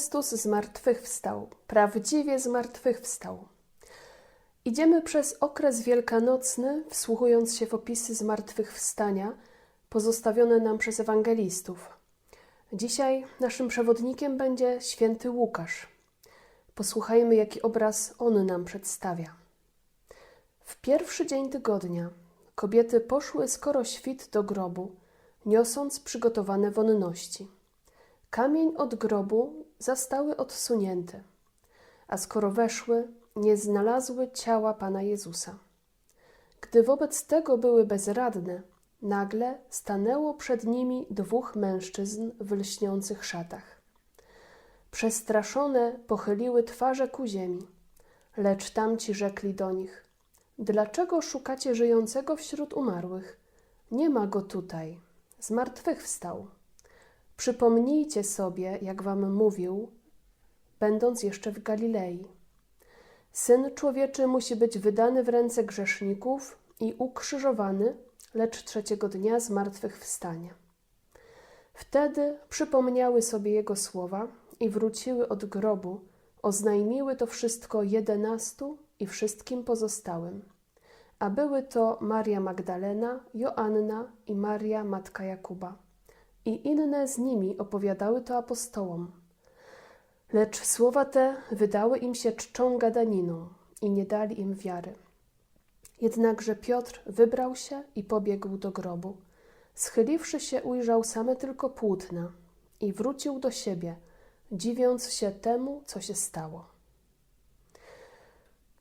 Chrystus zmartwychwstał, prawdziwie zmartwychwstał. Idziemy przez okres wielkanocny, wsłuchując się w opisy zmartwychwstania pozostawione nam przez ewangelistów. Dzisiaj naszym przewodnikiem będzie święty Łukasz. Posłuchajmy, jaki obraz on nam przedstawia. W pierwszy dzień tygodnia kobiety poszły skoro świt do grobu, niosąc przygotowane wonności. Kamień od grobu zastały odsunięty, a skoro weszły, nie znalazły ciała Pana Jezusa. Gdy wobec tego były bezradne, nagle stanęło przed nimi dwóch mężczyzn w lśniących szatach. Przestraszone pochyliły twarze ku ziemi, lecz tamci rzekli do nich: Dlaczego szukacie żyjącego wśród umarłych? Nie ma go tutaj, zmartwychwstał. Przypomnijcie sobie, jak wam mówił, będąc jeszcze w Galilei. Syn człowieczy musi być wydany w ręce grzeszników i ukrzyżowany, lecz trzeciego dnia zmartwychwstanie. Wtedy przypomniały sobie jego słowa i wróciły od grobu, oznajmiły to wszystko jedenastu i wszystkim pozostałym. A były to Maria Magdalena, Joanna i Maria, matka Jakuba. I inne z nimi opowiadały to apostołom. Lecz słowa te wydały im się czczą gadaniną i nie dali im wiary. Jednakże Piotr wybrał się i pobiegł do grobu. Schyliwszy się, ujrzał same tylko płótna i wrócił do siebie, dziwiąc się temu, co się stało.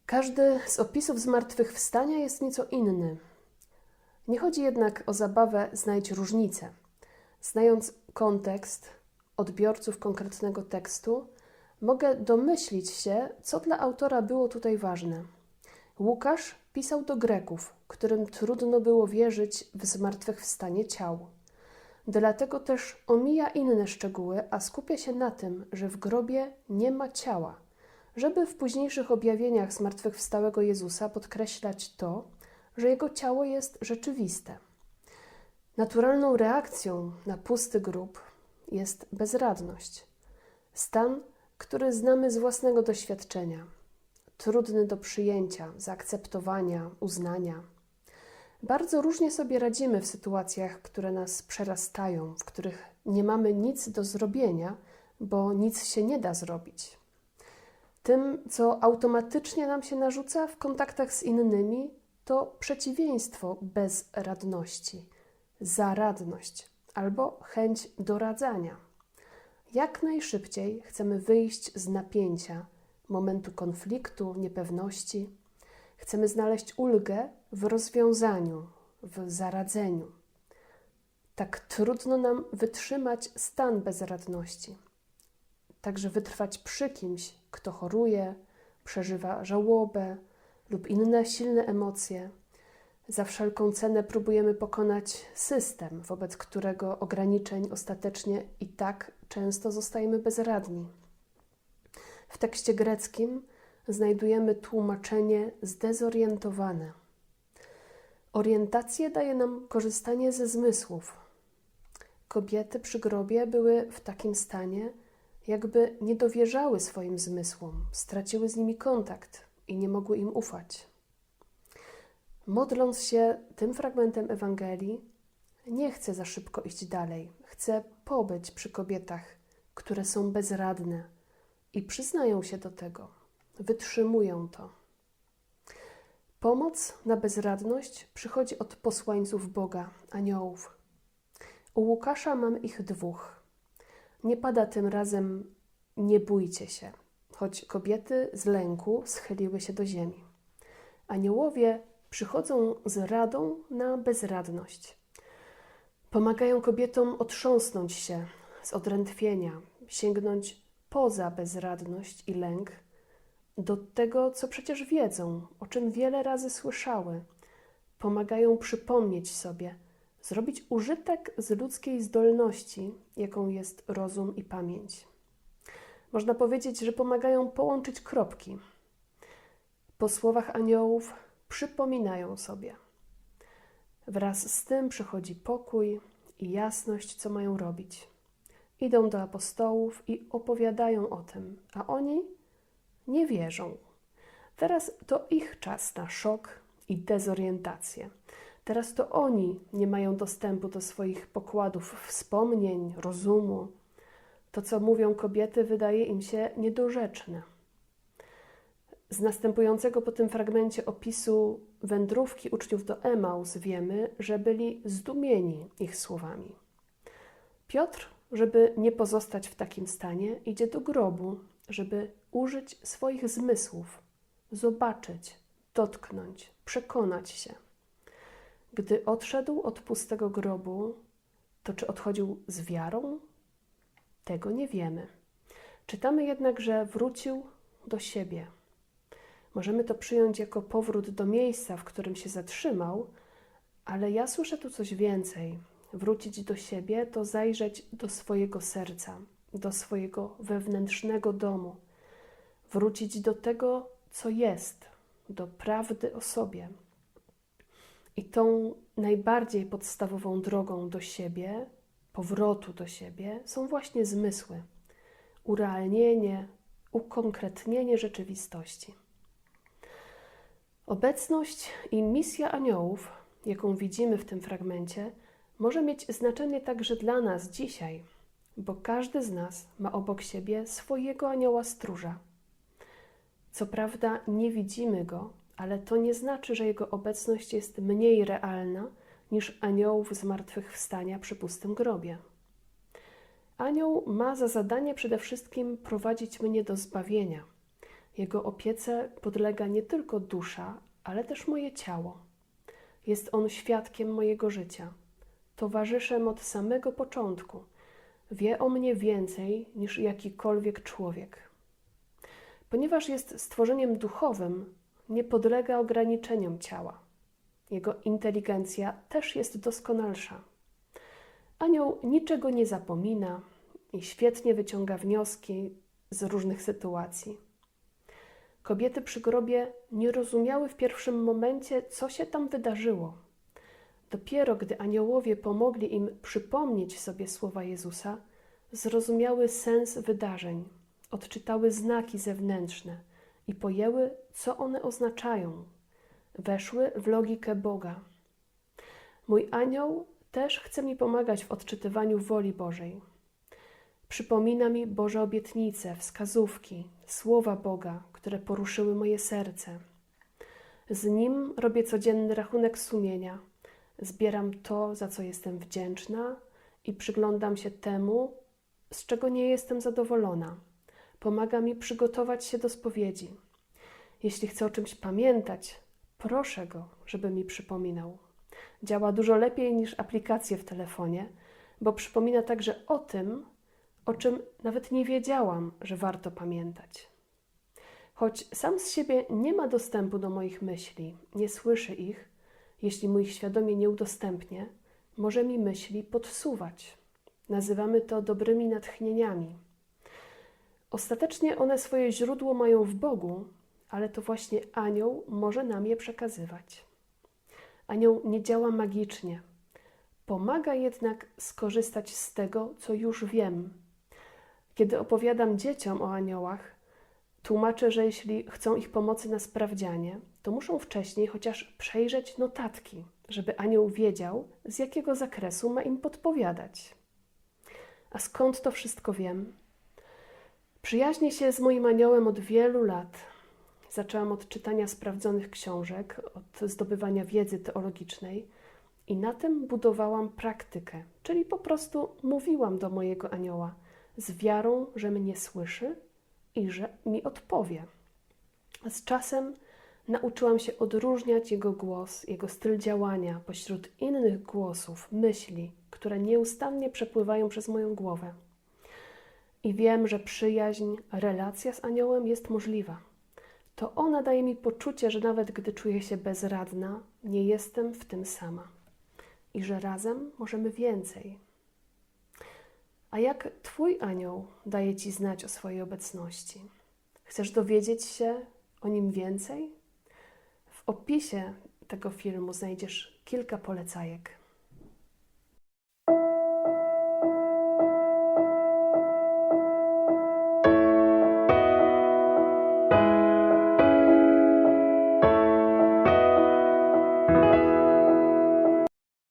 Każdy z opisów zmartwychwstania jest nieco inny. Nie chodzi jednak o zabawę znajdź różnicę. Znając kontekst odbiorców konkretnego tekstu, mogę domyślić się, co dla autora było tutaj ważne. Łukasz pisał do Greków, którym trudno było wierzyć w zmartwychwstanie ciał. Dlatego też omija inne szczegóły, a skupia się na tym, że w grobie nie ma ciała, żeby w późniejszych objawieniach zmartwychwstałego Jezusa podkreślać to, że jego ciało jest rzeczywiste. Naturalną reakcją na pusty grób jest bezradność. Stan, który znamy z własnego doświadczenia, trudny do przyjęcia, zaakceptowania, uznania. Bardzo różnie sobie radzimy w sytuacjach, które nas przerastają, w których nie mamy nic do zrobienia, bo nic się nie da zrobić. Tym, co automatycznie nam się narzuca w kontaktach z innymi, to przeciwieństwo bezradności, zaradność albo chęć doradzania. Jak najszybciej chcemy wyjść z napięcia, momentu konfliktu, niepewności. Chcemy znaleźć ulgę w rozwiązaniu, w zaradzeniu. Tak trudno nam wytrzymać stan bezradności. Także wytrwać przy kimś, kto choruje, przeżywa żałobę lub inne silne emocje. Za wszelką cenę próbujemy pokonać system, wobec którego ograniczeń ostatecznie i tak często zostajemy bezradni. W tekście greckim znajdujemy tłumaczenie zdezorientowane. Orientację daje nam korzystanie ze zmysłów. Kobiety przy grobie były w takim stanie, jakby nie dowierzały swoim zmysłom, straciły z nimi kontakt i nie mogły im ufać. Modląc się tym fragmentem Ewangelii, nie chcę za szybko iść dalej. Chcę pobyć przy kobietach, które są bezradne i przyznają się do tego, wytrzymują to. Pomoc na bezradność przychodzi od posłańców Boga, aniołów. U Łukasza mam ich dwóch. Nie pada tym razem nie bójcie się, choć kobiety z lęku schyliły się do ziemi. Aniołowie przychodzą z radą na bezradność. Pomagają kobietom otrząsnąć się z odrętwienia, sięgnąć poza bezradność i lęk do tego, co przecież wiedzą, o czym wiele razy słyszały. Pomagają przypomnieć sobie, zrobić użytek z ludzkiej zdolności, jaką jest rozum i pamięć. Można powiedzieć, że pomagają połączyć kropki. Po słowach aniołów przypominają sobie. Wraz z tym przychodzi pokój i jasność, co mają robić. idą do apostołów i opowiadają o tym, a oni nie wierzą. Teraz to ich czas na szok i dezorientację. Teraz to oni nie mają dostępu do swoich pokładów wspomnień, rozumu. To, co mówią kobiety, wydaje im się niedorzeczne. Z następującego po tym fragmencie opisu wędrówki uczniów do Emaus wiemy, że byli zdumieni ich słowami. Piotr, żeby nie pozostać w takim stanie, idzie do grobu, żeby użyć swoich zmysłów, zobaczyć, dotknąć, przekonać się. Gdy odszedł od pustego grobu, to czy odchodził z wiarą? Tego nie wiemy. Czytamy jednak, że wrócił do siebie. Możemy to przyjąć jako powrót do miejsca, w którym się zatrzymał, ale ja słyszę tu coś więcej. Wrócić do siebie to zajrzeć do swojego serca, do swojego wewnętrznego domu, wrócić do tego, co jest, do prawdy o sobie. I tą najbardziej podstawową drogą do siebie, powrotu do siebie, są właśnie zmysły, urealnienie, ukonkretnienie rzeczywistości. Obecność i misja aniołów, jaką widzimy w tym fragmencie, może mieć znaczenie także dla nas dzisiaj, bo każdy z nas ma obok siebie swojego anioła stróża. Co prawda nie widzimy go, ale to nie znaczy, że jego obecność jest mniej realna niż aniołów zmartwychwstania przy pustym grobie. Anioł ma za zadanie przede wszystkim prowadzić mnie do zbawienia. Jego opiece podlega nie tylko dusza, ale też moje ciało. Jest on świadkiem mojego życia, towarzyszem od samego początku. Wie o mnie więcej niż jakikolwiek człowiek. Ponieważ jest stworzeniem duchowym, nie podlega ograniczeniom ciała. Jego inteligencja też jest doskonalsza. Anioł niczego nie zapomina i świetnie wyciąga wnioski z różnych sytuacji. Kobiety przy grobie nie rozumiały w pierwszym momencie, co się tam wydarzyło. Dopiero gdy aniołowie pomogli im przypomnieć sobie słowa Jezusa, zrozumiały sens wydarzeń, odczytały znaki zewnętrzne i pojęły, co one oznaczają. Weszły w logikę Boga. Mój anioł też chce mi pomagać w odczytywaniu woli Bożej. Przypomina mi Boże obietnice, wskazówki, słowa Boga, które poruszyły moje serce. Z nim robię codzienny rachunek sumienia, zbieram to, za co jestem wdzięczna i przyglądam się temu, z czego nie jestem zadowolona. Pomaga mi przygotować się do spowiedzi. Jeśli chcę o czymś pamiętać, proszę go, żeby mi przypominał. Działa dużo lepiej niż aplikacje w telefonie, bo przypomina także o tym, o czym nawet nie wiedziałam, że warto pamiętać. Choć sam z siebie nie ma dostępu do moich myśli, nie słyszy ich, jeśli mu ich świadomie nie udostępnię, może mi myśli podsuwać. Nazywamy to dobrymi natchnieniami. Ostatecznie one swoje źródło mają w Bogu, ale to właśnie anioł może nam je przekazywać. Anioł nie działa magicznie. Pomaga jednak skorzystać z tego, co już wiem. Kiedy opowiadam dzieciom o aniołach, tłumaczę, że jeśli chcą ich pomocy na sprawdzianie, to muszą wcześniej chociaż przejrzeć notatki, żeby anioł wiedział, z jakiego zakresu ma im podpowiadać. A skąd to wszystko wiem? Przyjaźnię się z moim aniołem od wielu lat. Zaczęłam od czytania sprawdzonych książek, od zdobywania wiedzy teologicznej i na tym budowałam praktykę, czyli po prostu mówiłam do mojego anioła z wiarą, że mnie słyszy i że mi odpowie. Z czasem nauczyłam się odróżniać jego głos, jego styl działania pośród innych głosów, myśli, które nieustannie przepływają przez moją głowę. I wiem, że przyjaźń, relacja z aniołem jest możliwa. To ona daje mi poczucie, że nawet gdy czuję się bezradna, nie jestem w tym sama i że razem możemy więcej. A jak Twój anioł daje Ci znać o swojej obecności? Chcesz dowiedzieć się o nim więcej? W opisie tego filmu znajdziesz kilka polecajek.